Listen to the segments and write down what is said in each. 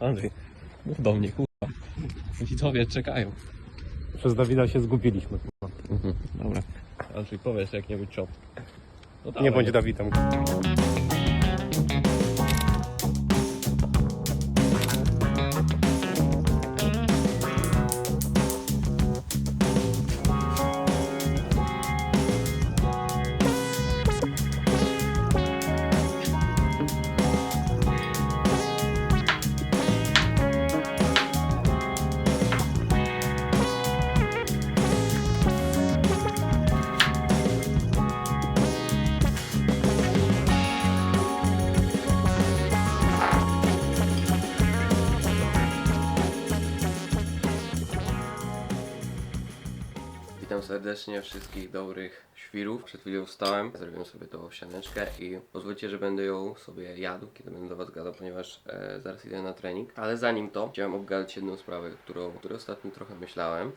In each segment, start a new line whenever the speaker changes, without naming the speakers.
Andrzej, mów do mnie, kurwa. Widzowie czekają.
Przez Dawida się zgubiliśmy. kurwa.
Mhm, dobra. Andrzej, powiedz jak nie być czop. No
Nie bądź Dawidem.
Witam serdecznie wszystkich dobrych świrów. Przed chwilą wstałem, zrobiłem sobie tą owsianeczkę i pozwólcie, że będę ją sobie jadł, kiedy będę do Was gadał, ponieważ e, zaraz idę na trening. Ale zanim to, chciałem obgadać jedną sprawę, którą, której ostatnio trochę myślałem.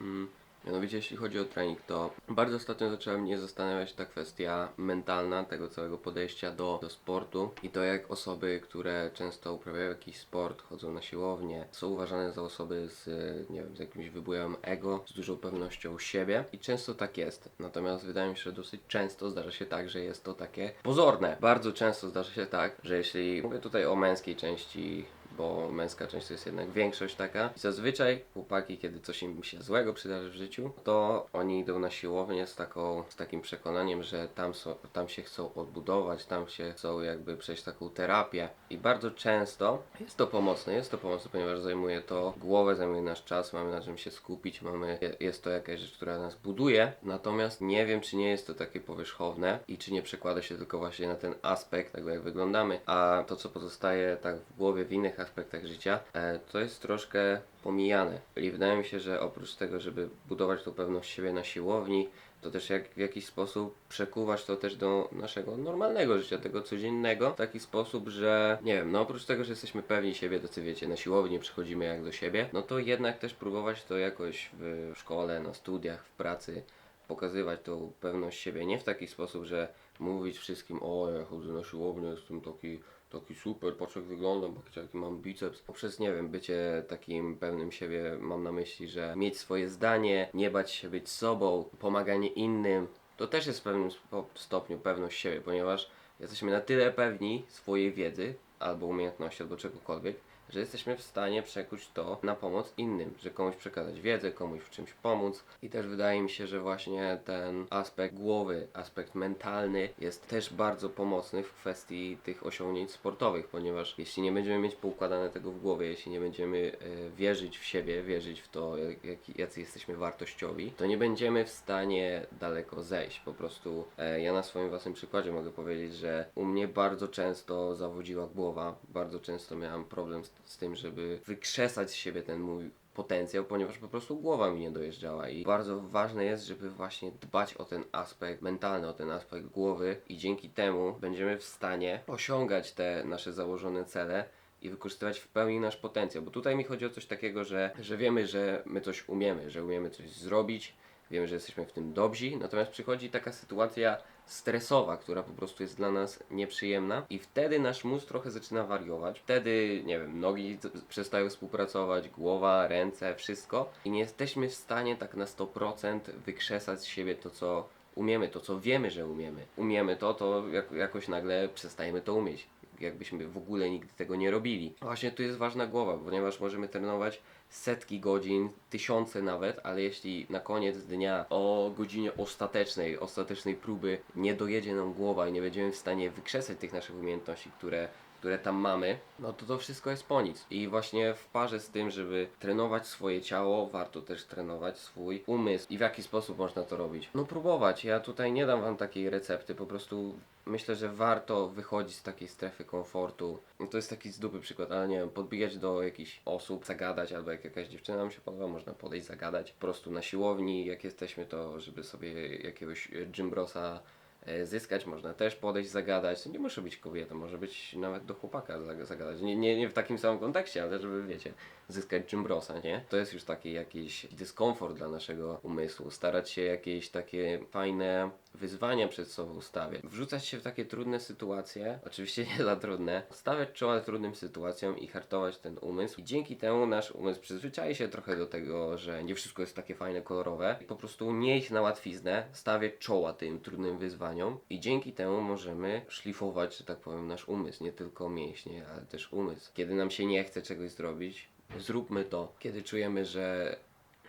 Mm. Mianowicie jeśli chodzi o trening, to bardzo ostatnio zacząłem mnie zastanawiać ta kwestia mentalna tego całego podejścia do, do sportu i to jak osoby, które często uprawiają jakiś sport, chodzą na siłownię, są uważane za osoby z, nie wiem, z jakimś wybujałem ego, z dużą pewnością siebie i często tak jest. Natomiast wydaje mi się, że dosyć często zdarza się tak, że jest to takie pozorne. Bardzo często zdarza się tak, że jeśli mówię tutaj o męskiej części bo męska część to jest jednak większość taka. I zazwyczaj chłopaki, kiedy coś im się złego przydarzy w życiu, to oni idą na siłownię z, taką, z takim przekonaniem, że tam, są, tam się chcą odbudować, tam się chcą jakby przejść taką terapię. I bardzo często jest to pomocne, jest to pomocne, ponieważ zajmuje to głowę, zajmuje nasz czas, mamy na czym się skupić, mamy, je- jest to jakaś rzecz, która nas buduje. Natomiast nie wiem, czy nie jest to takie powierzchowne i czy nie przekłada się tylko właśnie na ten aspekt tego, jak wyglądamy, a to, co pozostaje tak w głowie w innych aspektach życia, e, to jest troszkę pomijane. I wydaje mi się, że oprócz tego, żeby budować tą pewność siebie na siłowni, to też jak w jakiś sposób przekuwać to też do naszego normalnego życia, tego codziennego, w taki sposób, że nie wiem, no oprócz tego, że jesteśmy pewni siebie, tacy wiecie, na siłowni przychodzimy jak do siebie, no to jednak też próbować to jakoś w szkole, na studiach, w pracy, pokazywać tą pewność siebie, nie w taki sposób, że mówić wszystkim, o ja chodzę na siłownię, jestem taki, taki super, patrz jak wyglądam, patrz jaki mam biceps. Poprzez, nie wiem, bycie takim pewnym siebie, mam na myśli, że mieć swoje zdanie, nie bać się być sobą, pomaganie innym, to też jest w pewnym stopniu pewność siebie, ponieważ jesteśmy na tyle pewni swojej wiedzy, albo umiejętności, albo czegokolwiek, że jesteśmy w stanie przekuć to na pomoc innym, że komuś przekazać wiedzę, komuś w czymś pomóc. I też wydaje mi się, że właśnie ten aspekt głowy, aspekt mentalny jest też bardzo pomocny w kwestii tych osiągnięć sportowych, ponieważ jeśli nie będziemy mieć poukładane tego w głowie, jeśli nie będziemy e, wierzyć w siebie, wierzyć w to, jak, jacy jesteśmy wartościowi, to nie będziemy w stanie daleko zejść. Po prostu e, ja na swoim własnym przykładzie mogę powiedzieć, że u mnie bardzo często zawodziła głowa, bardzo często miałem problem z, z tym, żeby wykrzesać z siebie ten mój potencjał, ponieważ po prostu głowa mi nie dojeżdżała. I bardzo ważne jest, żeby właśnie dbać o ten aspekt mentalny, o ten aspekt głowy i dzięki temu będziemy w stanie osiągać te nasze założone cele i wykorzystywać w pełni nasz potencjał, bo tutaj mi chodzi o coś takiego, że, że wiemy, że my coś umiemy, że umiemy coś zrobić, wiemy, że jesteśmy w tym dobrzy, natomiast przychodzi taka sytuacja stresowa, która po prostu jest dla nas nieprzyjemna i wtedy nasz mózg trochę zaczyna wariować. Wtedy, nie wiem, nogi przestają współpracować, głowa, ręce, wszystko i nie jesteśmy w stanie tak na 100% wykrzesać z siebie to, co umiemy, to, co wiemy, że umiemy. Umiemy to, to jak, jakoś nagle przestajemy to umieć. Jakbyśmy w ogóle nigdy tego nie robili. Właśnie tu jest ważna głowa, ponieważ możemy trenować setki godzin, tysiące nawet, ale jeśli na koniec dnia o godzinie ostatecznej, ostatecznej próby nie dojedzie nam głowa i nie będziemy w stanie wykrzesać tych naszych umiejętności, które które tam mamy, no to to wszystko jest po nic. I właśnie w parze z tym, żeby trenować swoje ciało, warto też trenować swój umysł. I w jaki sposób można to robić? No próbować. Ja tutaj nie dam wam takiej recepty, po prostu myślę, że warto wychodzić z takiej strefy komfortu. No to jest taki z dupy przykład, ale nie wiem, podbijać do jakichś osób, zagadać, albo jak jakaś dziewczyna nam się podoba, można podejść, zagadać. Po prostu na siłowni, jak jesteśmy, to żeby sobie jakiegoś gymbrosa e, zyskać, można też podejść, zagadać. Nie muszę być kobietą, może być nawet do chłopaka zag- zagadać. Nie, nie, nie w takim samym kontekście, ale żeby, wiecie, zyskać gymbrosa, nie? To jest już taki jakiś dyskomfort dla naszego umysłu. Starać się jakieś takie fajne wyzwania przed sobą stawiać, wrzucać się w takie trudne sytuacje, oczywiście nie za trudne, stawiać czoła trudnym sytuacjom i hartować ten umysł. I dzięki temu nasz umysł przyzwyczai się trochę do tego, że nie wszystko jest takie fajne, kolorowe i po prostu nie iść na łatwiznę, stawiać czoła tym trudnym wyzwaniom i dzięki temu możemy szlifować, że tak powiem, nasz umysł, nie tylko mięśnie, ale też umysł. Kiedy nam się nie chce czegoś zrobić, zróbmy to. Kiedy czujemy, że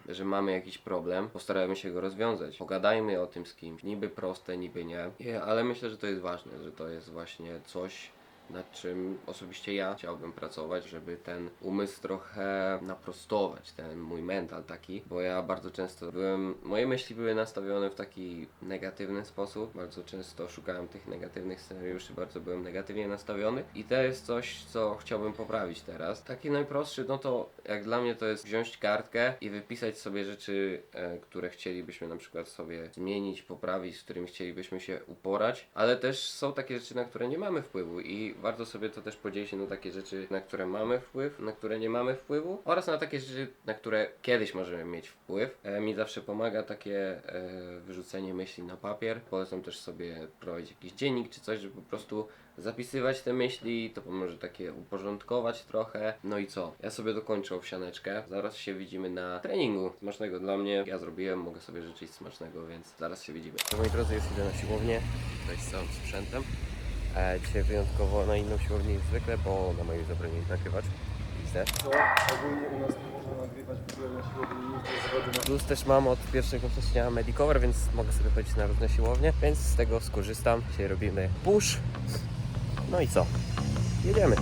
że mamy jakiś problem, postarajmy się go rozwiązać. Pogadajmy o tym z kimś. Niby proste, niby nie. Ale myślę, że to jest ważne, że to jest właśnie coś, nad czym osobiście ja chciałbym pracować, żeby ten umysł trochę naprostować, ten mój mental taki, bo ja bardzo często byłem, moje myśli były nastawione w taki negatywny sposób, bardzo często szukałem tych negatywnych scenariuszy, bardzo byłem negatywnie nastawiony. I to jest coś, co chciałbym poprawić teraz. Taki najprostszy, no to jak dla mnie to jest wziąć kartkę i wypisać sobie rzeczy, e, które chcielibyśmy na przykład sobie zmienić, poprawić, z którymi chcielibyśmy się uporać, ale też są takie rzeczy, na które nie mamy wpływu i warto sobie to też podzielić na takie rzeczy, na które mamy wpływ, na które nie mamy wpływu oraz na takie rzeczy, na które kiedyś możemy mieć wpływ. E, mi zawsze pomaga takie e, wyrzucenie myśli na papier. Polecam też sobie prowadzić jakiś dziennik czy coś, żeby po prostu zapisywać te myśli, to pomoże takie uporządkować trochę. No i co? Ja sobie dokończę owsianeczkę. Zaraz się widzimy na treningu. Smacznego dla mnie. Ja zrobiłem, mogę sobie życzyć smacznego, więc zaraz się widzimy. Moi drodzy, już idę na siłownię, tutaj z całym sprzętem. E, dzisiaj wyjątkowo na inną siłownię niż zwykle, bo na mojej zabronili nagrywać. Widzę.
To ogólnie u nas nie można nagrywać w ogóle na siłowni nic nie na
Plus też mam od 1 września Medicover, więc mogę sobie chodzić na różne siłownie, więc z tego skorzystam. Dzisiaj robimy push. No i co? Jedziemy.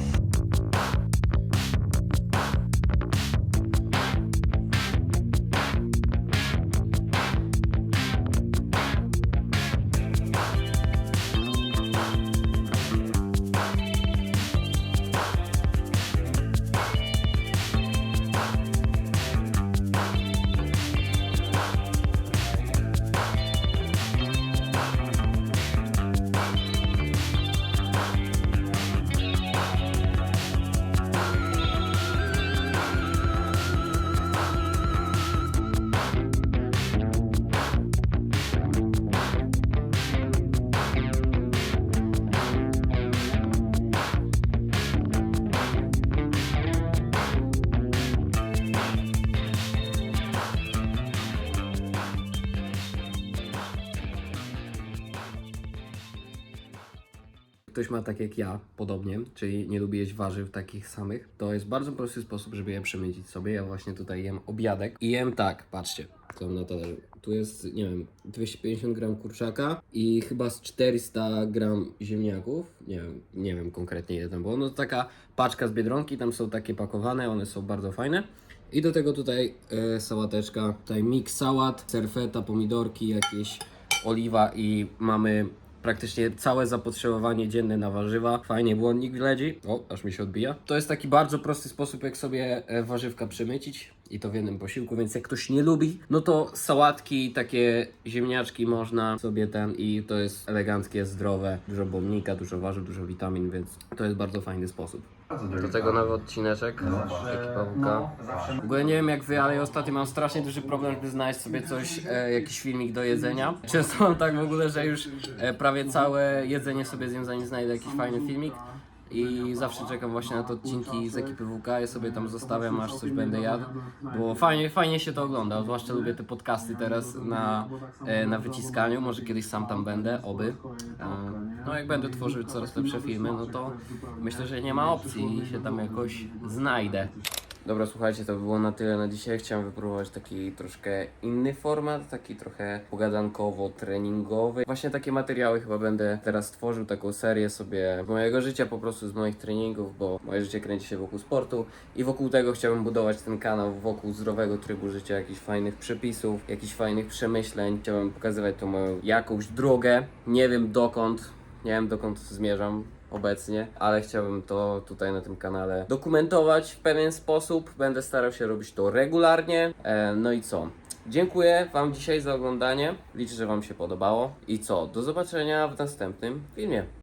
Ktoś ma tak jak ja, podobnie, czyli nie lubi jeść warzyw takich samych, to jest bardzo prosty sposób, żeby je przemycić sobie. Ja właśnie tutaj jem obiadek i jem tak, patrzcie, co na talerzu. Tu jest, nie wiem, 250 gram kurczaka i chyba z 400 gram ziemniaków. Nie wiem, nie wiem konkretnie ile tam było. No to taka paczka z Biedronki, tam są takie pakowane, one są bardzo fajne. I do tego tutaj e, sałateczka, tutaj mix sałat, serfeta, pomidorki, jakieś oliwa i mamy praktycznie całe zapotrzebowanie dzienne na warzywa. Fajnie błonnik wledzi. O, aż mi się odbija. To jest taki bardzo prosty sposób, jak sobie e, warzywka przemycić. I to w jednym posiłku, więc jak ktoś nie lubi, no to sałatki, takie ziemniaczki można sobie ten i to jest eleganckie, zdrowe, dużo błonnika, dużo warzyw, dużo witamin, więc to jest bardzo fajny sposób. Do tego nowy odcineczek, ekipa WK. W ogóle nie wiem jak wy, ale ja ostatnio mam strasznie duży problem, żeby znaleźć sobie coś, e, jakiś filmik do jedzenia. Często mam tak w ogóle, że już e, prawie całe jedzenie sobie zjem, zanim znajdę jakiś fajny filmik. I zawsze czekam właśnie na te odcinki z ekipy WK, ja sobie tam zostawiam, aż coś będę jadł, bo fajnie, fajnie się to ogląda, zwłaszcza lubię te podcasty teraz na, e, na wyciskaniu, może kiedyś sam tam będę, oby. E, no jak będę tworzył coraz lepsze filmy, no to myślę, że nie ma opcji i się tam jakoś znajdę. Dobra, słuchajcie, to by było na tyle na dzisiaj. Chciałem wypróbować taki troszkę inny format, taki trochę pogadankowo-treningowy. Właśnie takie materiały chyba będę teraz tworzył, taką serię sobie mojego życia, po prostu z moich treningów, bo moje życie kręci się wokół sportu i wokół tego chciałbym budować ten kanał, wokół zdrowego trybu życia, jakichś fajnych przepisów, jakichś fajnych przemyśleń. Chciałbym pokazywać tą moją jakąś drogę. Nie wiem dokąd, nie wiem dokąd zmierzam obecnie, ale chciałbym to tutaj na tym kanale dokumentować w pewien sposób. Będę starał się robić to regularnie. E, no i co? Dziękuję Wam dzisiaj za oglądanie. Liczę, że Wam się podobało. I co? Do zobaczenia w następnym filmie.